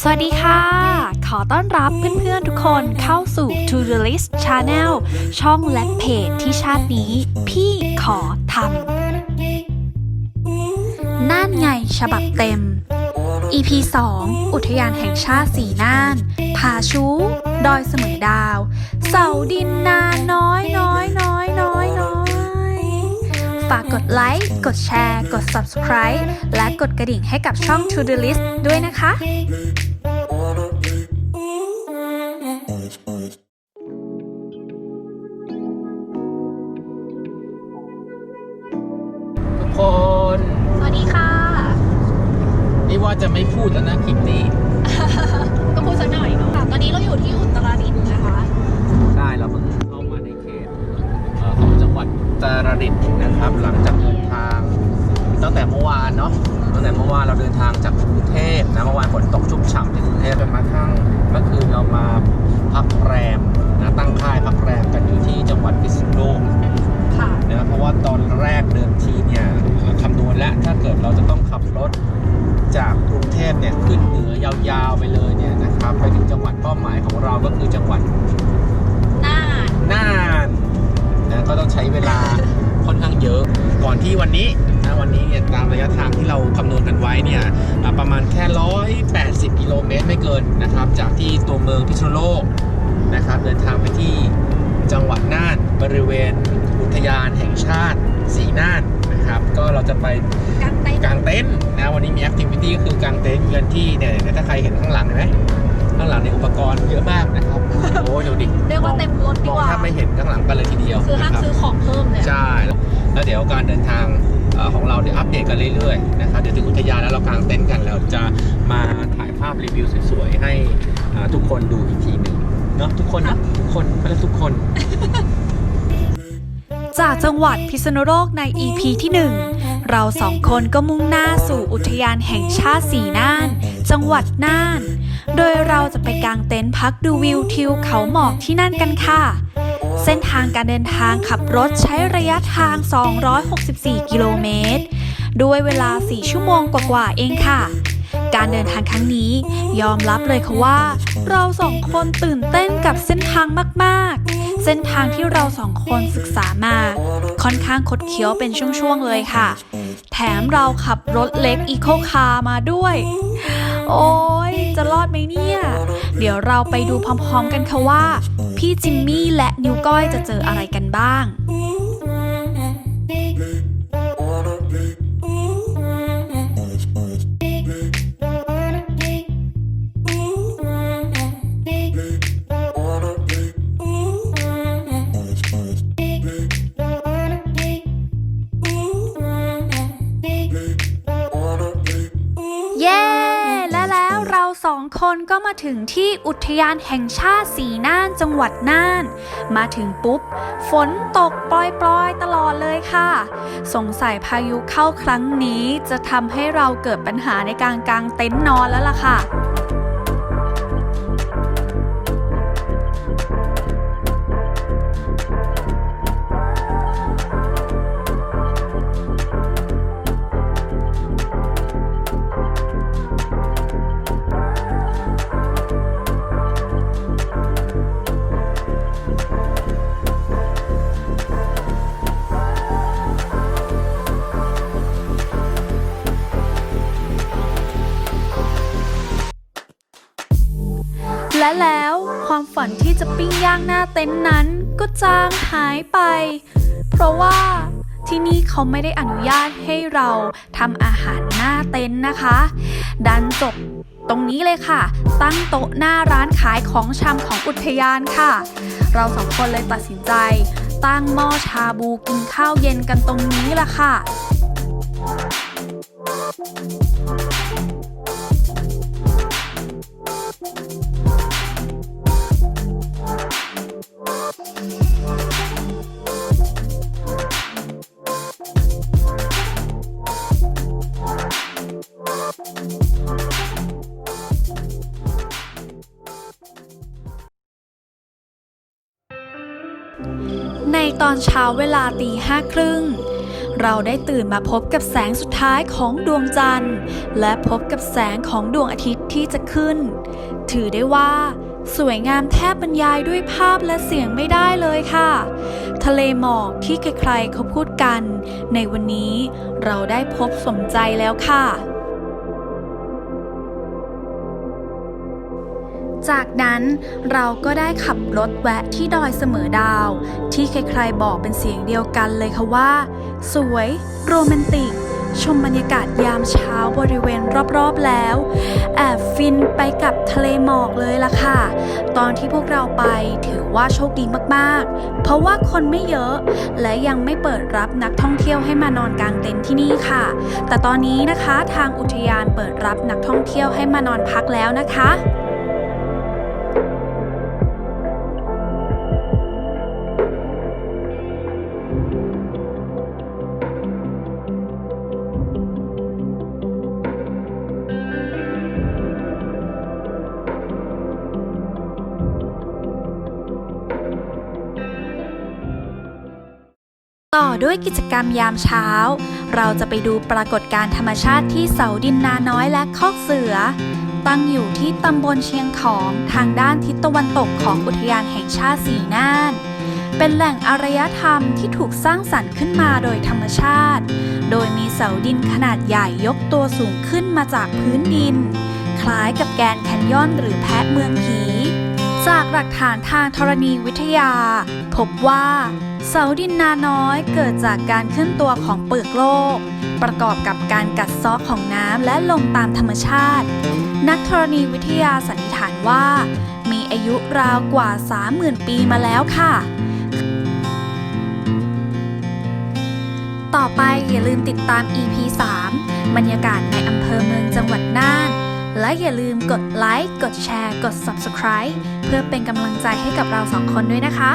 สวัสดีค่ะ ขอต้อนรับเพื่อนๆทุกคนเข้าสู่ To The List Channel ช่องและเพจที่ชาตินี้ พี่ขอทำน่านไงฉบับเต็ม EP 2 อุทยานแห่งชาติสีน่าน ผาชู ดอยเสมอดาว เสาดินนานน้อยน้อยน้อยน้อย ฝากกดไลค์ กดแชร์ กด subscribe และกดกระดิ่งให้กับช่อง To The List ด้วยนะคะทุกคน สวัสดีค่ะ นี่ว่าจะไม่พูดแล้วนะคลิปนี้ ก็พูดสักหน่อยเนาะตอนนี้เราอยู่ที่อุตรดิตถ์นะคะใช่เราเพิ่ง ตรดิตถ์นะครับ หลังจากเดินทางตั้งแต่เมื่อวานเนาะตั้งแต่เมื่อวานเราเดินทางจากกรุงเทพนะเมื่อวานฝนตกชุกฉ่ำที่กรุงเทพจนมาทั้งเมื่อคืนเรามาพักแรมนะตั้งค่ายพักแรมกันอยู่ที่จังหวัดพิษณุ นที่วันนี้นะวันนี้เนี่ยตามระยะทางที่เราคำนวณกันไว้เนี่ยประมาณแค่ 180 กิโลเมตรไม่เกินนะครับ จากที่ตัวเมืองพิษณุโลกนะครับเดินทางไปที่จังหวัดน่านบริเวณอุทยานแห่งชาติสีน่านนะครับ ก็เราจะไปกางเต็นท์นะวันนี้มีแอคทิวิตี้ก็คือกางเต็นท์กันที่เนี่ยถ้าใครเห็นข้างหลังเห็นไหมข้างหลังเนี่ยอุปกรณ์เยอะมากนะครับ โอ้ยดูดิเรียกว่าเต็มรถดีมองกว่าแทบไม่เห็นข้างหลังกันเลยทีเดียวคือห้ามนะครับซื้อของเพิ่มเลยอะใช่แล้วเดี๋ยวการเดินทางเอ่อของเราเดี๋ยวอัปเดตกันเรื่อยๆนะครับเดี๋ยวถึงอุทยานแล้วเรากางเต็นท์กันแล้วจะมาถ่ายภาพรีวิวสวยๆให้อ่าทุกคนดูอีกทีหนึ่งเนาะทุกคนนะทุกคนไม่ได้ทุกคน จากจังหวัดพิษณุโลกใน EP ที่ 1 เราสองคนก็มุ่งหน้าสู่อุทยานแห่งชาติสีน่าน จังหวัดน่าน โดยเราจะไปกางเต็นท์พักดูวิวทิวเขาหมอกที่นั่นกันค่ะ เส้นทางการเดินทางขับรถใช้ระยะทาง 264 กิโลเมตร ด้วยเวลา 4 ชั่วโมงกว่าๆเองค่ะ การเดินทางครั้งนี้ยอมรับเลยค่ะว่า เราสองคนตื่นเต้นกับเส้นทางมากๆ เส้นทางที่เราสองคนศึกษามา ค่อนข้างคดเคี้ยวเป็นช่วงๆเลยค่ะแถมเราขับรถเล็กอีโคคาร์มาด้วย โอ้ยจะรอดไหมเนี่ย เดี๋ยวเราไปดูพร้อมๆกันค่ะว่า พี่จิมมี่และนิวก้อยจะเจออะไรกันบ้าง นก็มาถึงที่อุทยานแห่งชาติสีน่านจังหวัดน่าน มาถึงปุ๊บ ฝนตกปล่อยๆ ตลอดเลยค่ะ สงสัยพายุเข้าครั้งนี้จะทำให้เราเกิดปัญหาในการกางเต็นท์นอนแล้วล่ะค่ะ และแล้วความฝันที่จะปิ้งย่างหน้าเต็นท์นั้นก็จางหายไป เพราะว่าที่นี่เขาไม่ได้อนุญาตให้เราทำอาหารหน้าเต็นท์นะคะ ดันจบตรงนี้เลยค่ะ ตั้งโต๊ะหน้าร้านขายของชำของอุทยานค่ะ เราสองคนเลยตัดสินใจ ตั้งหม้อชาบูกินข้าวเย็นกันตรงนี้ล่ะค่ะ ในตอนเช้าเวลาตีห้าครึ่ง เราได้ตื่นมาพบกับแสงสุดท้ายของดวงจันทร์ และพบกับแสงของดวงอาทิตย์ที่จะขึ้น ถือได้ว่า สวยงามแทบบรรยายด้วยภาพและเสียงไม่ได้เลยค่ะ ทะเลหมอกที่ใครๆเขาพูดกัน ในวันนี้เราได้พบสมใจแล้วค่ะ จากนั้นเราก็ได้ขับรถแวะที่ดอยเสมอดาว ที่ใครๆบอกเป็นเสียงเดียวกันเลยค่ะว่า สวย โรแมนติก ชมบรรยากาศยามเช้าบริเวณรอบๆแล้ว แอบฟินไปกับทะเลหมอกเลยล่ะค่ะ ตอนที่พวกเราไปถือว่าโชคดีมากๆ เพราะว่าคนไม่เยอะ และยังไม่เปิดรับนักท่องเที่ยวให้มานอนกลางเต็นท์ที่นี่ค่ะ แต่ตอนนี้นะคะทางอุทยานเปิดรับนักท่องเที่ยวให้มานอนพักแล้วนะคะ ด้วยกิจกรรมยามเช้า เราจะไปดูปรากฏการณ์ธรรมชาติที่เสาดินนาน้อยและคอกเสือ ตั้งอยู่ที่ตำบลเชียงของทางด้านทิศตะวันตกของอุทยานแห่งชาติสีน่าน เป็นแหล่งอารยธรรมที่ถูกสร้างสรรค์ขึ้นมาโดยธรรมชาติ โดยมีเสาดินขนาดใหญ่ยกตัวสูงขึ้นมาจากพื้นดิน คล้ายกับแกนแคนยอนหรือแพะเมืองผีจากหลักฐานทางธรณีวิทยา พบว่า เสาดินนาน้อยเกิดจากการเคลื่อนตัวของเปลือกโลก ประกอบกับการกัดเซาะของน้ำและลมตามธรรมชาติ นักธรณีวิทยาสันนิษฐานว่า มีอายุราวกว่า 30,000 ปีมาแล้วค่ะ ต่อไปอย่าลืมติดตาม EP 3 บรรยากาศในอำเภอเมืองจังหวัดน่าน และอย่าลืมกดไลค์ กดแชร์ กด Subscribe เพื่อเป็นกำลังใจให้กับเราสองคนด้วยนะคะ